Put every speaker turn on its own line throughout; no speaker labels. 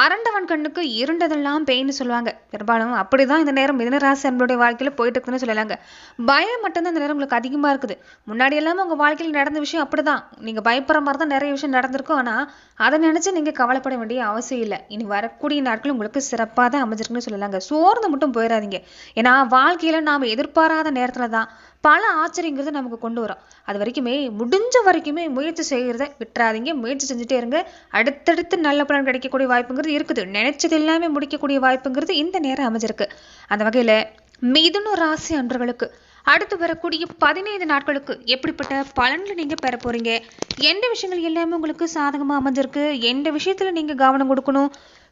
அரண்டவன் கண்ணுக்கு இருண்டதெல்லாம் பெயின்னு சொல்லுவாங்க. பெரும்பாலும் அப்படிதான் இந்த நேரம் மிதனராசி நம்மளுடைய வாழ்க்கையில போயிட்டு இருக்குன்னு சொல்லலாங்க. பயம் மட்டும்தான் இந்த நேரம் உங்களுக்கு அதிகமா இருக்குது. முன்னாடி எல்லாமே உங்க வாழ்க்கையில் நடந்த விஷயம் அப்படிதான். நீங்க பயப்படுற மாதிரி தான் நிறைய விஷயம் நடந்திருக்கும். ஆனா அதை நினைச்சு நீங்க கவலைப்பட வேண்டிய அவசியம் இல்லை. இனி வரக்கூடிய நாட்கள் உங்களுக்கு சிறப்பாக தான் அமைஞ்சிருக்குன்னு சொல்லலாங்க. சோர்ந்து மட்டும் போயிடாதீங்க ஏன்னா வாழ்க்கையில நாம எதிர்பாராத நேரத்துல தான் பல ஆச்சரியங்கிறது நமக்கு கொண்டு வரும். அது வரைக்குமே முடிஞ்ச வரைக்குமே முயற்சி செய்கிறத விட்டுறாதீங்க. முயற்சி செஞ்சுட்டே இருங்க. அடுத்தடுத்து நல்ல பலன் கிடைக்கக்கூடிய வாய்ப்புங்கிறது இருக்குது. நினைச்சது எல்லாமே முடிக்கக்கூடிய வாய்ப்புங்கிறது இந்த நேரம் அமைஞ்சிருக்கு. அந்த வகையில் மிதுன ராசி அன்றர்களுக்கு அடுத்து வரக்கூடிய பதினைந்து நாட்களுக்கு எப்படிப்பட்ட பலன்களை நீங்கள் பெற போகிறீங்க எந்த விஷயங்கள் எல்லாமே உங்களுக்கு சாதகமாக அமைஞ்சிருக்கு? எந்த விஷயத்தில் நீங்கள் கவனம் கொடுக்கணும்?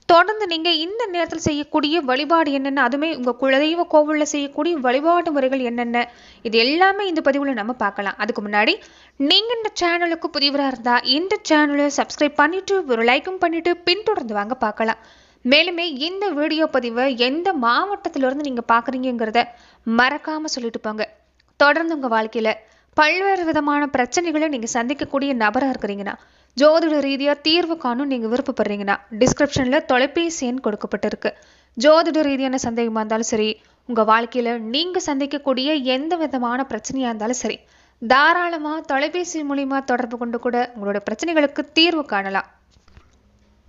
தொடர்ந்து நீங்க இந்த நேரத்தில் செய்யக்கூடிய வழிபாடு என்னென்ன? அதுவுமே உங்க குலதெய்வ கோவிலில் செய்யக்கூடிய வழிபாட்டு முறைகள் என்னென்ன? இது எல்லாமே இந்த பதிவுல நம்ம பார்க்கலாம். அதுக்கு முன்னாடி நீங்க இந்த சேனலுக்கு புதியவராக இருந்தா இந்த சேனலை சப்ஸ்கிரைப் பண்ணிட்டு ஒரு லைக்கும் பண்ணிட்டு பின்தொடர்ந்து வாங்க பார்க்கலாம். மேலுமே இந்த வீடியோ பதிவை எந்த மாவட்டத்துல இருந்து நீங்க மறக்காமல் மறக்காம சொல்லிட்டு போங்க. தொடர்ந்து உங்க வாழ்க்கையில பல்வேறு விதமான பிரச்சனைகளை நீங்க சந்திக்கக்கூடிய நபரா இருக்கிறீங்கன்னா ஜோதிட ரீதியா தீர்வு காணும் நீங்க விருப்பப்படுறீங்கன்னா டிஸ்கிரிப்ஷன்ல தொலைபேசி எண் கொடுக்கப்பட்டிருக்கு. ஜோதிட ரீதியான சந்தேகமா இருந்தாலும் சரி உங்க வாழ்க்கையில நீங்க சந்திக்கக்கூடிய எந்த விதமான பிரச்சனையா இருந்தாலும் சரி தாராளமா தொலைபேசி மூலியமா தொடர்பு கொண்டு கூட உங்களோட பிரச்சனைகளுக்கு தீர்வு காணலாம்.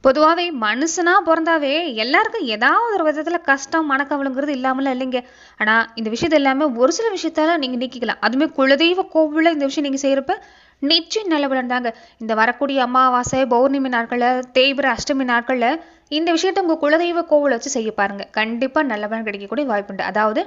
பொதுவாகவே மனுஷனா பிறந்தாவே எல்லாருக்கும் ஏதாவது ஒரு விதத்துல கஷ்டம் மனக்கவலைங்கிறது இல்லாமலாம் இல்லைங்க. ஆனா இந்த விஷயத்த எல்லாமே ஒரு சில விஷயத்தால நீங்க நீக்கிக்கலாம். அதுவுமே குலதெய்வ கோவில இந்த விஷயம் நீங்க செய்யறப்ப நிச்சயம் நல்ல பலன் தாங்க இந்த வரக்கூடிய அமாவாசை பௌர்ணமி நாட்களில் தேய்பிர அஷ்டமி நாட்களில் இந்த விஷயத்த உங்கள் குலதெய்வ கோவில் வச்சு செய்ய பாருங்க. கண்டிப்பாக நல்ல பலன் கிடைக்கக்கூடிய வாய்ப்புண்டு அதாவது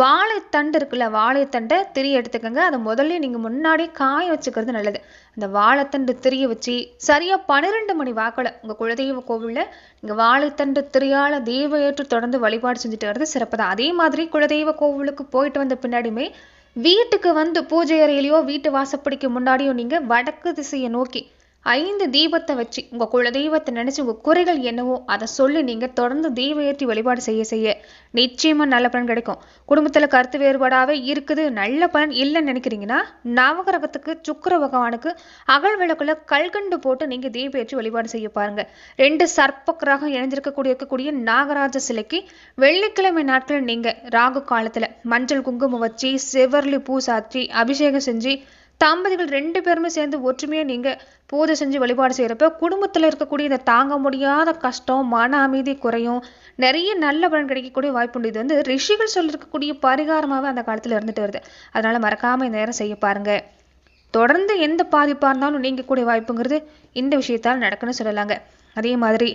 வாழைத்தண்டு இருக்குல்ல வாழைத்தண்டை திரி எடுத்துக்கோங்க. அதை முதல்ல நீங்கள் முன்னாடி காய வச்சுக்கிறது நல்லது. அந்த வாழைத்தண்டு திரிய வச்சு சரியா பன்னிரெண்டு மணி வாக்கில் உங்க குலதெய்வ கோவிலில் நீங்க வாழைத்தண்டு திரியால் தெய்வ ஏற்று தொடர்ந்து வழிபாடு செஞ்சுட்டு வர்றது சிறப்பு தான் அதே மாதிரி குலதெய்வ கோவிலுக்கு போயிட்டு வந்த பின்னாடியுமே வீட்டுக்கு வந்து பூஜை அறையிலையோ வீட்டு வாசப்படிக்கு முன்னாடியோ நீங்கள் வடக்கு திசையை நோக்கி ஐந்து தீபத்தை வச்சு உங்க குலதெய்வத்தை நினச்சி உங்கள் குறைகள் என்னவோ அதை சொல்லி நீங்கள் தொடர்ந்து தெய்வ ஏற்றி வழிபாடு செய்ய செய்ய நிச்சயமாக நல்ல பலன் கிடைக்கும். குடும்பத்தில் கருத்து வேறுபாடாகவே இருக்குது நல்ல பலன் இல்லைன்னு நினைக்கிறீங்கன்னா நவகிரகத்துக்கு சுக்கிர பகவானுக்கு அகல் விளக்குல கல்கண்டு போட்டு நீங்கள் தீப ஏற்றி வழிபாடு செய்ய பாருங்க. ரெண்டு சர்ப்ப கிரகம் இணைஞ்சிருக்கக்கூடிய இருக்கக்கூடிய நாகராஜ சிலைக்கு வெள்ளிக்கிழமை நாட்கள் நீங்கள் ராகு காலத்தில் மஞ்சள் குங்குமம் வச்சு செவர்லி பூ சாற்றி அபிஷேகம் செஞ்சு தம்பதிகள் ரெண்டு பேருமே சேர்ந்து ஒற்றுமையா நீங்க பூஜை செஞ்சு வழிபாடு செய்கிறப்ப குடும்பத்துல இருக்கக்கூடிய இந்த தாங்க முடியாத கஷ்டம் மன அமைதி குறையும். நிறைய நல்ல பலன் கிடைக்கக்கூடிய வாய்ப்புண்டு இது வந்து ரிஷிகள் சொல்லிருக்கக்கூடிய பரிகாரமாவே அந்த காலத்துல இருந்துட்டு வருது. அதனால மறக்காமல் இந்த நேரம் செய்ய பாருங்க. தொடர்ந்து எந்த பாதிப்பா இருந்தாலும் நீங்க கூடிய வாய்ப்புங்கிறது இந்த விஷயத்தால் நடக்குன்னு சொல்லலாங்க. அதே மாதிரி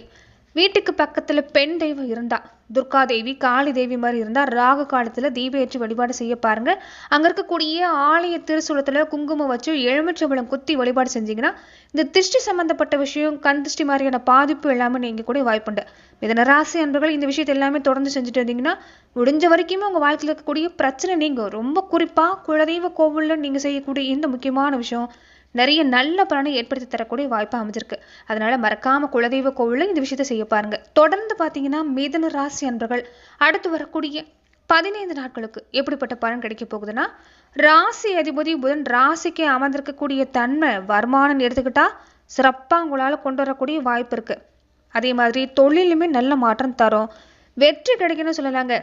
வீட்டுக்கு பக்கத்துல பெண் தெய்வம் இருந்தா. துர்கா தேவி காளி தேவி மாதிரி இருந்தா ராகு காலத்துல தீப ஏற்றி வழிபாடு செய்ய பாருங்க. அங்க இருக்கக்கூடிய ஆலய திருசூலத்துல குங்குமம் வச்சு எலுமிச்சம்பழம் குத்தி வழிபாடு செஞ்சீங்கன்னா இந்த திருஷ்டி சம்பந்தப்பட்ட விஷயம் கண் திருஷ்டி மாதிரியான பாதிப்பு எல்லாமே நீங்க கூட வாய்ப்புண்டு மிதன ராசி அன்பர்கள் இந்த விஷயத்தை எல்லாமே தொடர்ந்து செஞ்சுட்டு வந்தீங்கன்னா முடிஞ்ச வரைக்குமே உங்க வாழ்க்கையில் இருக்கக்கூடிய பிரச்சனை நீங்க ரொம்ப குறிப்பா குலதெய்வ கோவில்ல நீங்க செய்யக்கூடிய இந்த முக்கியமான விஷயம் நிறைய நல்ல பலனை ஏற்படுத்தி தரக்கூடிய வாய்ப்பு அமைஞ்சிருக்கு. அதனால மறக்காம குலதெய்வ கோவில்ல இந்த விஷயத்தை செய்ய பாருங்க. தொடர்ந்து பாத்தீங்கன்னா மிதன ராசி அன்பர்கள் அடுத்து வரக்கூடிய பதினைந்து நாட்களுக்கு எப்படிப்பட்ட பலன் கிடைக்க போகுதுன்னா ராசி அதிபதி புதன் ராசிக்கு அமர்ந்திருக்கக்கூடிய தன்மை வருமானம் எடுத்துக்கிட்டா சிறப்பா உங்களால கொண்டு வரக்கூடிய வாய்ப்பு இருக்கு. அதே மாதிரி தொழிலுமே நல்ல மாற்றம் தரும். வெற்றி கிடைக்குன்னு சொல்லலாங்க.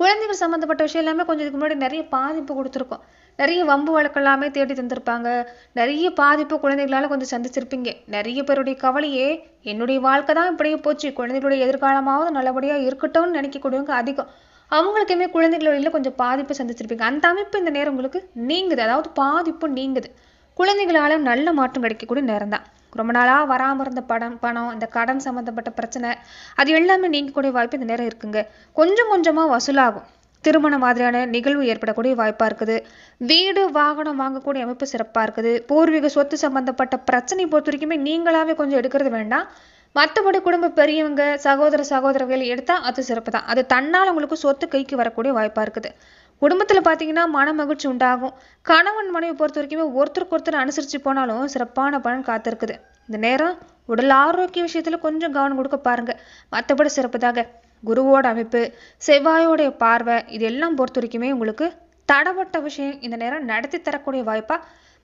குழந்தைகள் சம்மந்தப்பட்ட விஷயம் எல்லாமே கொஞ்சம் இதுக்கு முன்னாடி நிறைய பாதிப்பு கொடுத்துருக்கோம். நிறைய வம்பு வழக்கெல்லாமே தேடி தந்திருப்பாங்க. நிறைய பாதிப்பு குழந்தைகளால் கொஞ்சம் சந்திச்சிருப்பீங்க. நிறைய பேருடைய கவலையே என்னுடைய வாழ்க்கை தான் இப்படியே போச்சு. குழந்தைகளுடைய எதிர்காலமாவது நல்லபடியாக இருக்கட்டும்னு நினைக்கக்கூடியவங்க அதிகம். அவங்களுக்குமே குழந்தைகள் கொஞ்சம் பாதிப்பு சந்திச்சிருப்பீங்க. அந்த அமைப்பு இந்த நேரம் உங்களுக்கு நீங்குது. அதாவது பாதிப்பு நீங்குது. குழந்தைகளால் நல்ல மாற்றம் கிடைக்கக்கூடிய நேரம் தான். ரொம்ப நாளாக வராமல் இருந்த படம் பணம் இந்த கடன் சம்மந்தப்பட்ட பிரச்சனை அது எல்லாமே நீங்கக்கூடிய வாய்ப்பு இந்த நேரம் இருக்குங்க. கொஞ்சம் கொஞ்சமாக வசூலாகும். திருமணம் மாதிரியான நிகழ்வு ஏற்படக்கூடிய வாய்ப்பாக இருக்குது. வீடு வாகனம் வாங்கக்கூடிய அமைப்பு சிறப்பாக இருக்குது. பூர்வீக சொத்து சம்பந்தப்பட்ட பிரச்சனை பொறுத்த வரைக்குமே நீங்களாவே கொஞ்சம் எடுக்கிறது வேண்டாம். மற்றபடி குடும்ப பெரியவங்க சகோதர சகோதரர்கள் எடுத்தால் அது சிறப்பு தான் அது தன்னால் உங்களுக்கு சொத்து கைக்கு வரக்கூடிய வாய்ப்பாக இருக்குது. குடும்பத்தில் பார்த்தீங்கன்னா மன மகிழ்ச்சி உண்டாகும். கணவன் மனைவி பொறுத்த வரைக்குமே ஒருத்தருக்கு ஒருத்தர் அனுசரித்து போனாலும் சிறப்பான பலன் காத்திருக்குது. இந்த நேரம் உடல் ஆரோக்கிய விஷயத்தில் கொஞ்சம் கவனம் கொடுக்க பாருங்கள் மற்றபடி சிறப்புதாங்க. குருவோட அமைப்பு செவ்வாயோடைய பார்வை இது எல்லாம் பொறுத்த வரைக்குமே உங்களுக்கு தடப்பட்ட விஷயம் இந்த நேரம் நடத்தி தரக்கூடிய வாய்ப்பா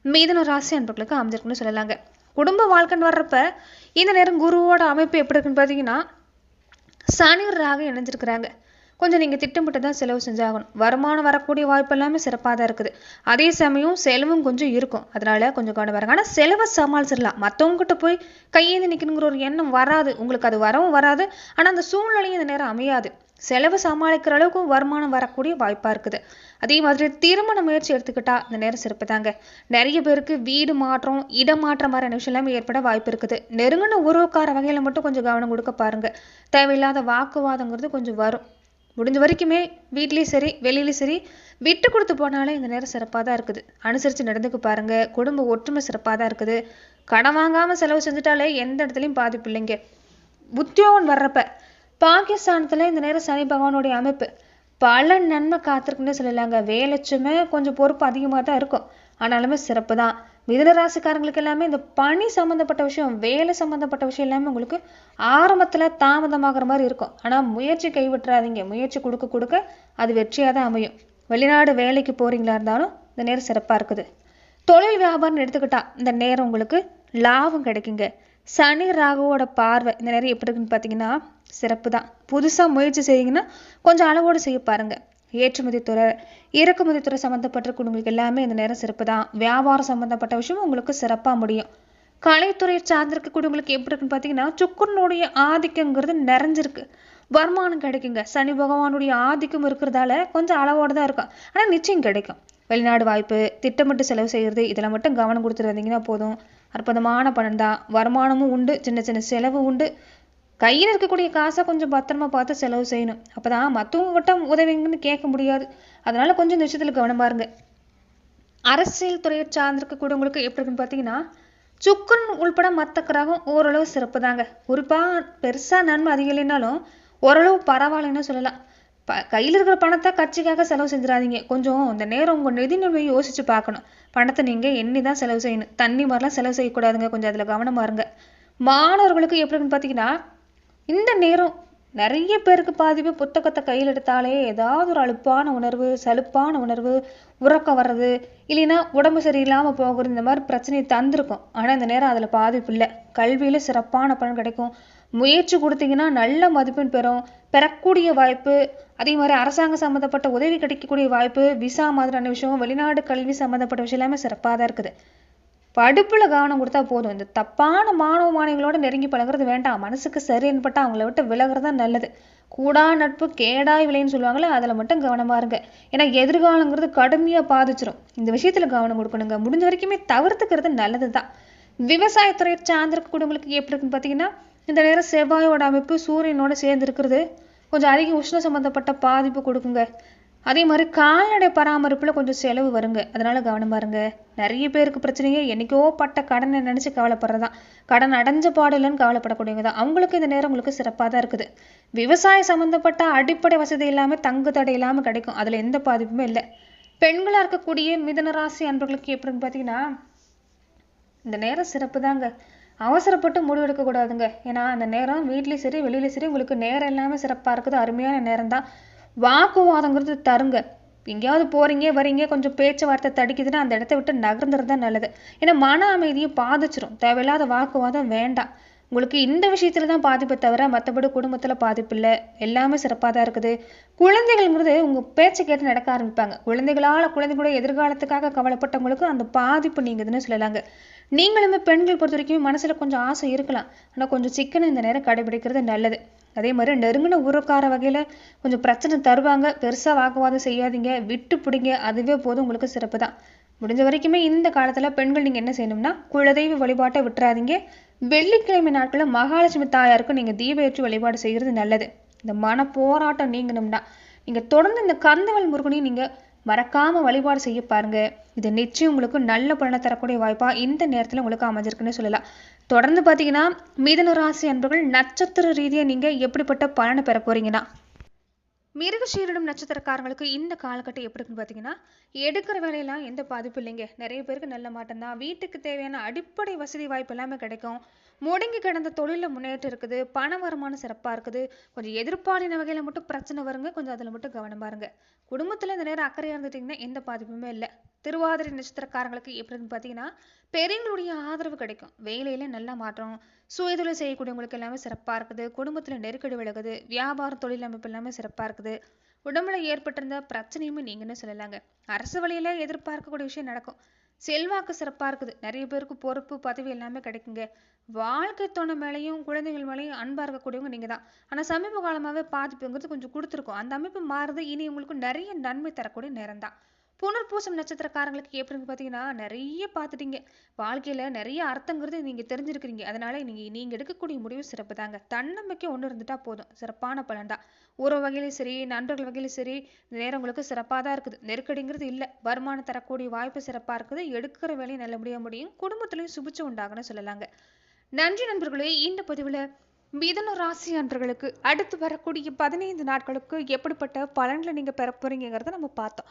மீதன ராசி அன்பர்களுக்கு அமைஞ்சிருக்குன்னு சொல்லலாங்க. குடும்ப வாழ்க்கைன்னு வர்றப்ப இந்த நேரம் குருவோட அமைப்பு எப்படி இருக்குன்னு பார்த்தீங்கன்னா சனி ராக இணைஞ்சிருக்கிறாங்க. கொஞ்சம் நீங்கள் திட்டமிட்டு தான் செலவு செஞ்சாகணும். வருமானம் வரக்கூடிய வாய்ப்பு எல்லாமே சிறப்பாக தான் இருக்குது. அதே சமயம் செலவும் கொஞ்சம் இருக்கும். அதனால கொஞ்சம் கவனம் வராங்க ஆனால் செலவை சமாளிச்சிடலாம். மற்றவங்ககிட்ட போய் கையேந்து நிற்கணுங்கிற ஒரு எண்ணம் வராது. உங்களுக்கு அது வரவும் வராது. ஆனால் அந்த சூழ்நிலையும் இந்த நேரம் அமையாது. செலவு சமாளிக்கிற அளவுக்கு வருமானம் வரக்கூடிய வாய்ப்பாக இருக்குது. அதே மாதிரி திருமண முயற்சி எடுத்துக்கிட்டா இந்த நேரம் சிறப்பு தாங்க. நிறைய பேருக்கு வீடு மாற்றம் இடம் மாற்றம் மாதிரி விஷயம் எல்லாமே ஏற்பட வாய்ப்பு இருக்குது. நெருங்கின உறவுக்கார வகையில் மட்டும் கொஞ்சம் கவனம் கொடுக்க பாருங்க. தேவையில்லாத வாக்குவாதங்கிறது கொஞ்சம் வரும். முடிஞ்ச வரைக்குமே வீட்லேயும் சரி வெளியிலையும் சரி விட்டு கொடுத்து போனாலே இந்த நேரம் சிறப்பாக தான் இருக்குது. அனுசரித்து நடந்துக்கு பாருங்க. குடும்ப ஒற்றுமை சிறப்பாக தான் இருக்குது. கடன் வாங்காமல் செலவு செஞ்சுட்டாலே எந்த இடத்துலையும் பாதிப்பு இல்லைங்க. உத்தியோகம் வர்றப்ப பாகிஸ்தானத்தில் இந்த நேரம் சனி பகவானுடைய அமைப்பு. பல நன்மை காத்திருக்குன்னு சொல்லலாங்க. வேலைச்சுமே கொஞ்சம் பொறுப்பு அதிகமாக தான் இருக்கும். ஆனாலுமே சிறப்பு தான். மிதனராசிக்காரங்களுக்கு எல்லாமே இந்த பணி சம்மந்தப்பட்ட விஷயம் வேலை சம்மந்தப்பட்ட விஷயம் எல்லாமே உங்களுக்கு ஆரம்பத்தில் தாமதமாகிற மாதிரி இருக்கும். ஆனால் முயற்சி கைவிட்டுறாதீங்க. முயற்சி கொடுக்க கொடுக்க அது வெற்றியாக தான் அமையும். வெளிநாடு வேலைக்கு போகிறீங்களா இருந்தாலும் இந்த நேரம் சிறப்பாக இருக்குது. தொழில் வியாபாரம் எடுத்துக்கிட்டா இந்த நேரம் உங்களுக்கு லாபம் கிடைக்குங்க. சனி ராகுவோட பார்வை இந்த நேரம் எப்படி இருக்குன்னு பார்த்தீங்கன்னா சிறப்பு தான். புதுசாக முயற்சி செய்யுங்கன்னா கொஞ்சம் அளவோடு செய்ய பாருங்கள் ஏற்றுமதி துறை இறக்குமதி துறை எல்லாமே இந்த நேரம் சிறப்பு தான் வியாபாரம் சம்மந்தப்பட்ட விஷயம் உங்களுக்கு சிறப்பாக முடியும். கலைத்துறையை சார்ந்திருக்கக்கூடியவங்களுக்கு எப்படி இருக்குன்னு பார்த்தீங்கன்னா சுக்கரனுடைய ஆதிக்கங்கிறது நிறைஞ்சிருக்கு. வருமானம் கிடைக்குங்க. சனி பகவானுடைய ஆதிக்கம் இருக்கிறதால கொஞ்சம் அளவோடு தான் இருக்கும். ஆனால் நிச்சயம் கிடைக்கும். வெளிநாடு வாய்ப்பு திட்டமிட்டு செலவு செய்கிறது இதில் மட்டும் கவனம் கொடுத்துட்டு வந்தீங்கன்னா போதும். அற்புதமான பணம் தான். வருமானமும் உண்டு. சின்ன சின்ன செலவு உண்டு. கையில் இருக்கக்கூடிய காசை கொஞ்சம் பத்திரமா பார்த்து செலவு செய்யணும். அப்போ தான் மற்றவங்ககிட்ட உதவிங்கன்னு கேட்க முடியாது. அதனால கொஞ்சம் இந்த விஷயத்தில் கவனமாக இருங்க. அரசியல் துறையை சார்ந்திருக்கக்கூடியவங்களுக்கு எப்படி இருக்குன்னு பார்த்தீங்கன்னா சுக்குன் உள்பட மற்ற கிரகம் ஓரளவு சிறப்பு தாங்க குறிப்பாக பெருசாக நன்மை அதிகம் இல்லைனாலும் ஓரளவு பரவாயில்லைன்னு சொல்லலாம். ப கையில் இருக்கிற பணத்தை கட்சிக்காக செலவு செஞ்சிடாதீங்க. கொஞ்சம் இந்த நேரம் உங்கள் நிதி நிலைமையை யோசிச்சு பார்க்கணும். பணத்தை நீங்கள் எண்ணி தான் செலவு செய்யணும். தண்ணி மாதிரிலாம் செலவு செய்யக்கூடாதுங்க. கொஞ்சம் அதில் கவனமாக இருங்க. மாணவர்களுக்கு எப்படின்னு பார்த்தீங்கன்னா இந்த நேரம் நிறைய பேருக்கு பாதிப்பு. புத்தகத்தை கையில் எடுத்தாலே ஏதாவது ஒரு அலுப்பான உணர்வு சலுப்பான உணர்வு உறக்கம் வர்றது இல்லைன்னா உடம்பு சரியில்லாமல் போகிறது இந்த மாதிரி பிரச்சனையை தந்திருக்கும். ஆனால் இந்த நேரம் அதில் பாதிப்பு இல்லை. கல்வியில் சிறப்பான பலன் கிடைக்கும். முயற்சி கொடுத்தீங்கன்னா நல்ல மதிப்பெண் பெறும். பெறக்கூடிய வாய்ப்பு அதே மாதிரி அரசாங்கம் சம்மந்தப்பட்ட உதவி கிடைக்கக்கூடிய வாய்ப்பு விசா மாதிரியான விஷயம் வெளிநாடு கல்வி சம்மந்தப்பட்ட விஷயம் எல்லாமே சிறப்பாக தான் இருக்குது. படிப்பில் கவனம் கொடுத்தா போதும். இந்த தப்பான மாணவ மாணவிகளோட நெருங்கி பழகுறது வேண்டாம். மனசுக்கு சரின்னு பட்டா அவங்கள விட்டு விலகுறது தான் நல்லது. கூடா நட்பு கேடாய் விலைன்னு சொல்லுவாங்களே அதில் மட்டும் கவனமா இருங்க. ஏன்னா எதிர்காலங்கிறது கடுமையாக பாதிச்சிரும். இந்த விஷயத்தில் கவனம் கொடுக்கணுங்க. முடிஞ்ச வரைக்குமே தவிர்த்துக்கிறது நல்லதுதான். விவசாயத்துறை சார்ந்திருக்கக்கூடியவங்களுக்கு எப்படி இருக்குன்னு பார்த்தீங்கன்னா இந்த நேரம் செவ்வாயோட அமைப்பு சூரியனோட சேர்ந்து இருக்கிறது. கொஞ்சம் அதிக உஷ்ண சம்பந்தப்பட்ட பாதிப்பு கொடுக்குங்க. அதே மாதிரி கால்நடை பராமரிப்புல கொஞ்சம் செலவு வருங்க. அதனால கவனம் பாருங்க. நிறைய பேருக்கு பிரச்சனையே. என்னைக்கோ பட்ட கடனை நினைச்சு கவலைப்படுறதான் கடன் அடைஞ்ச பாடலன்னு கவலைப்படக்கூடியவங்க தான். அவங்களுக்கு இந்த நேரம் உங்களுக்கு சிறப்பாக தான் இருக்குது. விவசாயம் சம்மந்தப்பட்ட அடிப்படை வசதி இல்லாம தங்கு தடை இல்லாம கிடைக்கும். அதுல எந்த பாதிப்புமே இல்லை. பெண்களா இருக்கக்கூடிய மிதன ராசி அன்பர்களுக்கு எப்படின்னு பார்த்தீங்கன்னா இந்த நேரம் சிறப்பு தாங்க அவசரப்பட்டு முடிவெடுக்கக்கூடாதுங்க ஏன்னா அந்த நேரம் வீட்லேயும் சரி வெளியிலயும் சரி உங்களுக்கு நேரம் எல்லாமே சிறப்பா இருக்குது. அருமையான நேரம் தான் வாக்குவாதங்கிறது தருங்க. எங்கேயாவது போறீங்க வரீங்க கொஞ்சம் பேச்சுவார்த்தை தடிக்குதுன்னா அந்த இடத்த விட்டு நகர்ந்துறது தான் நல்லது. ஏன்னா மன அமைதியை பாதிச்சிரும். தேவையில்லாத வாக்குவாதம் வேண்டாம். உங்களுக்கு இந்த விஷயத்துல தான் பாதிப்பை தவிர மற்றபடி குடும்பத்தில் பாதிப்பு இல்லை. எல்லாமே சிறப்பாக தான் இருக்குது. குழந்தைகள்ங்கிறது உங்கள் பேச்சை கேட்டு நடக்க ஆரம்பிப்பாங்க. குழந்தைகளால் குழந்தைகளோட எதிர்காலத்துக்காக கவலைப்பட்டவங்களுக்கு அந்த பாதிப்பு நீங்குதுன்னு சொல்லலாங்க. நீங்களுமே பெண்கள் பொறுத்த வரைக்கும் மனசில் கொஞ்சம் ஆசை இருக்கலாம். ஆனால் கொஞ்சம் சிக்கனை இந்த நேரம் கடைபிடிக்கிறது நல்லது. அதே மாதிரி நெருங்கின உறவுக்கார வகையில் கொஞ்சம் பிரச்சனை தருவாங்க. பெருசாக வாக்குவாதம் செய்யாதீங்க. விட்டு பிடிங்க. அதுவே போதும். உங்களுக்கு சிறப்பு தான். முடிஞ்ச வரைக்குமே இந்த காலத்துல பெண்கள் நீங்க என்ன செய்யணும்னா குலதெய்வ வழிபாட்டை விட்டுறாதீங்க. வெள்ளிக்கிழமை நாட்களில் மகாலட்சுமி தாயாருக்கு நீங்க தீப ஏற்றி வழிபாடு செய்யறது நல்லது. இந்த மன போராட்டம் நீங்கணும்னா நீங்க தொடர்ந்து இந்த கந்தவல் முருகனையும் நீங்க மறக்காம வழிபாடு செய்ய பாருங்க. இது நிச்சயம் உங்களுக்கு நல்ல பலனை தரக்கூடிய வாய்ப்பா இந்த நேரத்துல உங்களுக்கு அமைஞ்சிருக்குன்னு சொல்லலாம். தொடர்ந்து பாத்தீங்கன்னா மிதன ராசி அன்பர்கள் நட்சத்திர ரீதியா நீங்க எப்படிப்பட்ட பலனை பெற போறீங்கன்னா மிருகஷீரிடம் நட்சத்திரக்காரங்களுக்கு இந்த காலகட்டம் எப்படி இருக்குன்னு பார்த்தீங்கன்னா எடுக்கிற வேலையெல்லாம் எந்த பாதிப்பும் இல்லைங்க. நிறைய பேருக்கு நல்ல மாட்டம் தான் வீட்டுக்கு தேவையான அடிப்படை வசதி வாய்ப்பு எல்லாமே கிடைக்கும். முடங்கி கிடந்த தொழிலில் முன்னேற்றம் இருக்குது. பண வருமானம் சிறப்பாக இருக்குது. கொஞ்சம் எதிர்பாலின வகையில் மட்டும் பிரச்சனை வருங்க. கொஞ்சம் அதில் மட்டும் கவனமா இருங்க. குடும்பத்தில் இந்த நேரம் அக்கறையாக இருந்துட்டிங்கன்னா எந்த பாதிப்புமே இல்லை. திருவாதிரை நட்சத்திரக்காரங்களுக்கு எப்படின்னு பார்த்தீங்கன்னா பெரியவங்களுடைய ஆதரவு கிடைக்கும். வேலையில நல்லா மாற்றம் சுயதொழில் செய்யக்கூடியவங்களுக்கு எல்லாமே சிறப்பாக இருக்குது. குடும்பத்தில் நெருக்கடி விலகுது. வியாபாரம் தொழில் அமைப்பு எல்லாமே சிறப்பாக இருக்குது. உடம்புல ஏற்பட்டிருந்த பிரச்சனையுமே நீங்கன்னு சொல்லலாங்க. அரசு வழியில் எதிர்பார்க்கக்கூடிய விஷயம் நடக்கும். செல்வாக்கு சிறப்பா இருக்குது. நிறைய பேருக்கு பொறுப்பு பதவி எல்லாமே கிடைக்குங்க. வாழ்க்கை துணை மேலேயும் குழந்தைகள் மேலேயும் அன்பா இருக்கக்கூடியவங்க நீங்கள் தான். ஆனா சமீப காலமாவே பாதிப்புங்கிறது கொஞ்சம் கொடுத்துருக்கோம். அந்த அமைப்பு மாறுது இனி உங்களுக்கு நிறைய நன்மை தரக்கூடிய நேரம் தான். புனர்பூசம் நட்சத்திரக்காரங்களுக்கு எப்படி பார்த்தீங்கன்னா நிறைய பார்த்துட்டீங்க. வாழ்க்கையில் நிறைய அர்த்தங்கிறது நீங்கள் தெரிஞ்சிருக்கிறீங்க. அதனால நீங்கள் நீங்கள் எடுக்கக்கூடிய முடிவு சிறப்பு தாங்க தன்னம்பிக்கை ஒன்று இருந்துட்டால் போதும். சிறப்பான பலன் தான். உறவு வகையிலும் சரி நண்பர்கள் வகையிலும் சரி இந்த நேரம் உங்களுக்கு சிறப்பாக தான் இருக்குது. நெருக்கடிங்கிறது இல்லை. வருமானம் தரக்கூடிய வாய்ப்பு சிறப்பாக இருக்குது. எடுக்கிற வேலையும் நல்லபடியாக முடியும். குடும்பத்துலையும் சுபிச்சு உண்டாகணும்னு சொல்லலாங்க. நன்றி நண்பர்களே இந்த பதிவில் மிதன ராசி அன்பர்களுக்கு அடுத்து வரக்கூடிய பதினைந்து நாட்களுக்கு எப்படிப்பட்ட பலன்களை நீங்கள் பெற போறீங்கிறத நம்ம பார்த்தோம்.